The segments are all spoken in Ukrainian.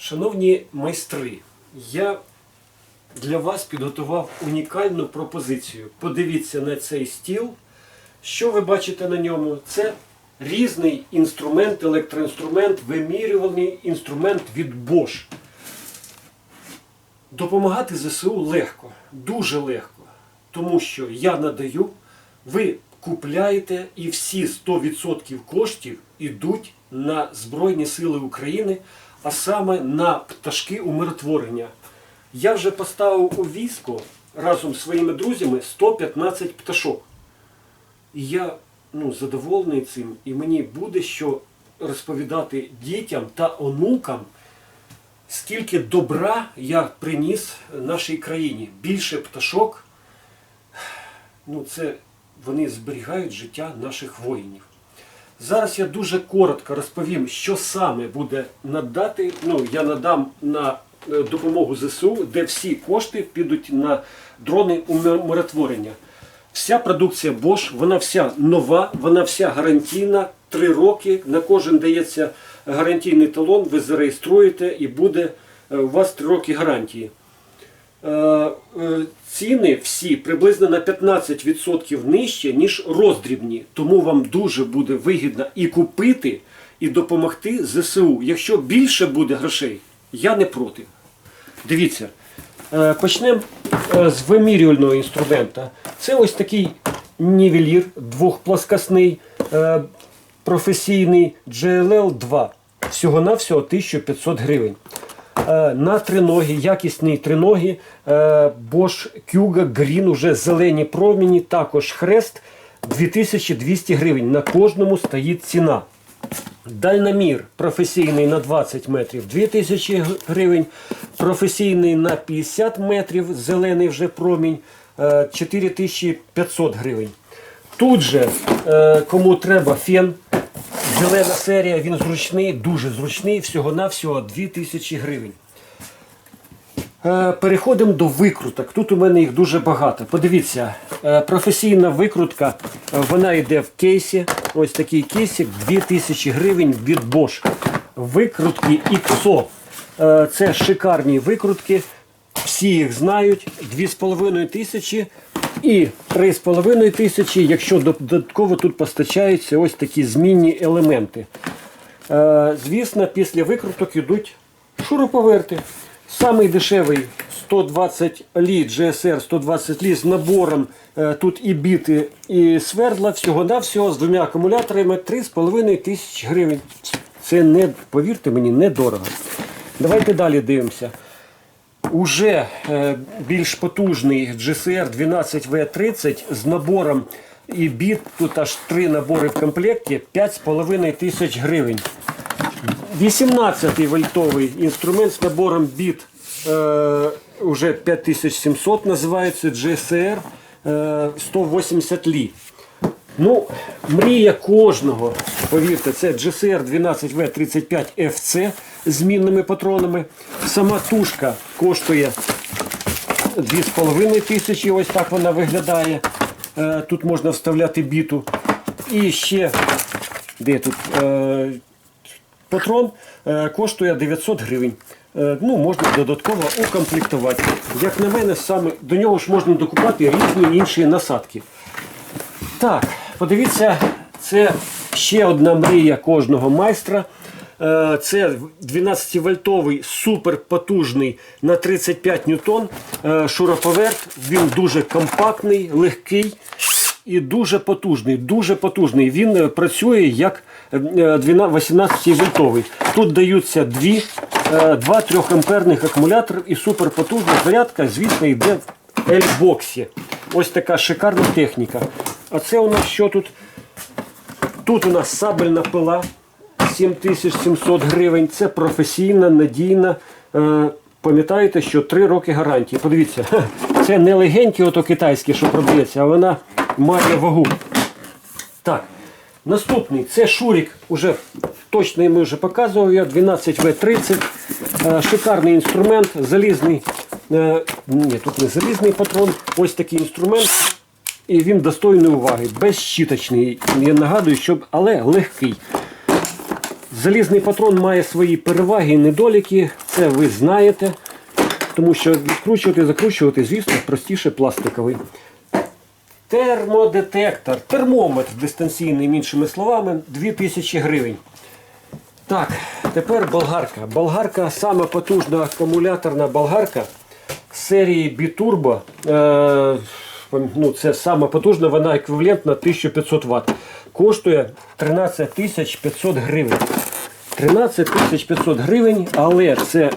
Шановні майстри, я для вас підготував унікальну пропозицію. Подивіться на цей стіл. Що ви бачите на ньому? Це різний інструмент, електроінструмент, вимірювальний інструмент від Bosch. Допомагати ЗСУ легко, дуже легко. Тому що я надаю, ви купляєте і всі 100% коштів йдуть на Збройні Сили України, а саме на пташки умиротворення. Я вже поставив у військо разом з своїми друзями 115 пташок. І я ну, задоволений цим, і мені буде що розповідати дітям та онукам, скільки добра я приніс нашій країні. Більше пташок, ну це вони зберігають життя наших воїнів. Зараз я дуже коротко розповім, що саме буде надати. Ну, я надам на е, допомогу ЗСУ, де всі кошти підуть на дрони умиротворення. Вся продукція Bosch, вона вся нова, вона вся гарантійна. Три роки на кожен дається гарантійний талон, ви зареєструєте і буде е, у вас три роки гарантії. Е, е, Ціни всі приблизно на 15% нижче, ніж роздрібні. Тому вам дуже буде вигідно і купити, і допомогти ЗСУ. Якщо більше буде грошей, я не проти. Дивіться, е, почнемо з вимірювального інструмента. Це ось такий нівелір двохплоскосний, професійний GLL 2. Всього-навсього 1500 гривень. Е, На триногі, якісні триногі, е, Bosch Kuga Green, уже зелені проміні, також хрест 2200 гривень. На кожному стоїть ціна. Дальномір професійний на 20 метрів 2000 гривень, професійний на 50 метрів, зелений вже промінь е, 4500 гривень. Тут же, е, кому треба фен, зелена серія, він зручний, дуже зручний, всього-навсього 2000 гривень. Е, Переходимо до викруток. Тут у мене їх дуже багато. Подивіться, е, професійна викрутка, е, вона йде в кейсі. Ось такий кейсик 2000 гривень від Bosch. Викрутки XO. Це шикарні викрутки. Всі їх знають. 2,5 тисячі і 3,5 тисячі, якщо додатково тут постачаються ось такі змінні елементи. Е, Звісно, після викруток йдуть шуруповерти. Самий дешевий 120 лі GSR 120 лі з набором е, тут і біти, і свердла, всього-навсього з двома акумуляторами 3,5 тисяч гривень. Це не, повірте мені, недорого. Давайте далі дивимося. Уже е, більш потужний GCR 12V30 з набором і біт, тут аж три набори в комплекті 5,5 тисяч гривень. 18 вольтовий інструмент з набором біт е, уже 5700 називається GSR е, 180 лі. Ну, мрія кожного, повірте, це GCR 12V35 FC з змінними патронами. Сама тушка коштує 2,5 тисячі, ось так вона виглядає. Е, Тут можна вставляти біту. І ще, де тут е, патрон е, коштує 900 гривень. Ну, можна додатково укомплектувати. Як на мене, саме до нього ж можна докупати різні інші насадки. Так, подивіться, це ще одна мрія кожного майстра. Е, Це 12-вольтовий суперпотужний на 35 ньютон е, шуруповерт. Він дуже компактний, легкий і дуже потужний. Дуже потужний. Він е, працює як 18-вольтовий. Тут даються дві, два 3 амперних акумулятори і суперпотужна зарядка, звісно, йде в L-боксі. Ось така шикарна техніка. А це у нас що тут? Тут у нас сабельна пила 7700 гривень. Це професійна, надійна. Е, Пам'ятаєте, що 3 роки гарантії. Подивіться, це не легенькі ото китайські, що продається, а вона має вагу. Так, наступний це Шурік, уже точно ми вже показував я, 12В30. Е, Шикарний інструмент, залізний. е, Ні, тут не залізний патрон. Ось такий інструмент. І він достойний уваги, безщіточний. Я нагадую, щоб, але легкий. Залізний патрон має свої переваги і недоліки, це ви знаєте. Тому що відкручувати, закручувати, звісно, простіше пластиковий. Термодетектор, термометр дистанційним, іншими словами, 2000 гривень. Так, тепер болгарка. Болгарка сама потужна акумуляторна болгарка серії Biturbo. Е, ну, це сама потужна, вона еквівалентна 1500 Вт. Коштує 13 500 гривень. 13 500 гривень, але це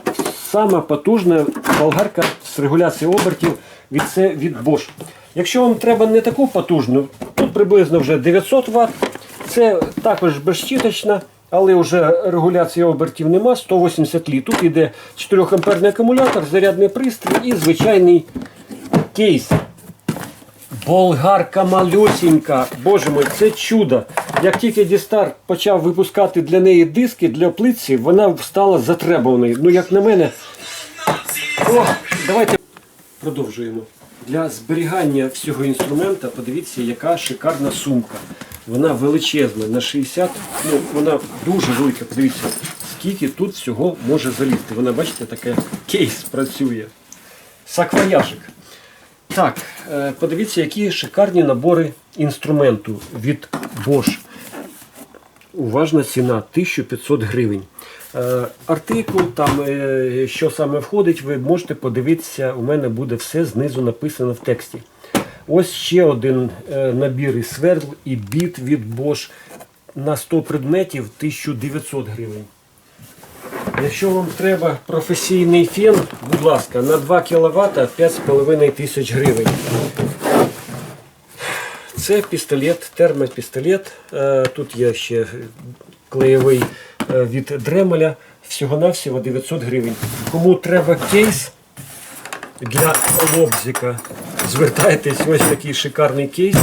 сама потужна болгарка з регуляцією обертів від, це, від Bosch. Якщо вам треба не таку потужну, тут приблизно вже 900 Вт. Це також безщіточна, але вже регуляції обертів нема, 180 літ. Тут йде 4 амперний акумулятор, зарядний пристрій і звичайний кейс. Болгарка малюсінька. Боже мой, це чудо. Як тільки Дістар почав випускати для неї диски для плитці, вона стала затребуваною. Ну, як на мене. О, давайте продовжуємо. Для зберігання всього інструмента подивіться, яка шикарна сумка. Вона величезна на 60, ну вона дуже велика. Подивіться, скільки тут всього може залізти. Вона, бачите, таке кейс працює. Саквояжик. Так, е, подивіться, які шикарні набори інструменту від Bosch. Уважна ціна 1500 гривень. Е, Артикул, там, е, що саме входить, ви можете подивитися, у мене буде все знизу написано в тексті. Ось ще один набір із свердл і біт від Bosch на 100 предметів 1900 гривень. Якщо вам треба професійний фен, будь ласка, на 2 кВт 5,5 тисяч гривень. Це пістолет, термопістолет. Е, Тут є ще клеєвий е, від Дремеля. Всього-навсього 900 гривень. Кому треба кейс для лобзика, звертайтесь, ось такий шикарний кейс.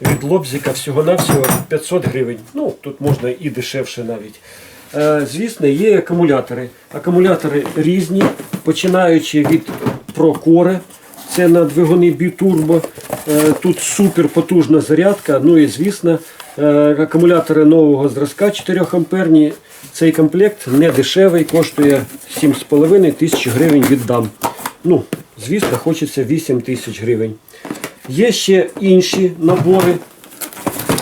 Від лобзика всього-навсього 500 гривень. Ну, тут можна і дешевше навіть. Е, Звісно, є акумулятори. Акумулятори різні, починаючи від ProCore, це на двигуни Biturbo. Е, Тут супер потужна зарядка. Ну і звісно, е, акумулятори нового зразка 4 амперні. Цей комплект не дешевий, коштує 7,5 тисяч гривень віддам. Ну, звісно, хочеться 8 тисяч гривень. Є ще інші набори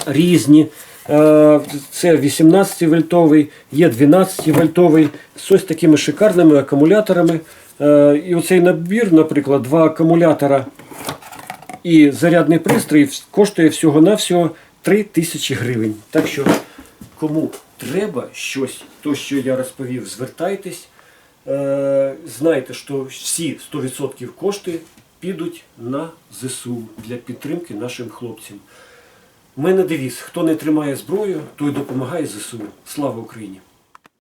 різні. Е, Це 18 вольтовий, є 12 вольтовий з ось такими шикарними акумуляторами. Е, І оцей набір, наприклад, два акумулятора і зарядний пристрій коштує всього-навсього 3 тисячі гривень. Так що, кому треба щось, то що я розповів, звертайтесь. Е, Знайте, що всі 100% кошти підуть на ЗСУ для підтримки нашим хлопцям. Мене девіз, хто не тримає зброю, той допомагає ЗСУ. Слава Україні!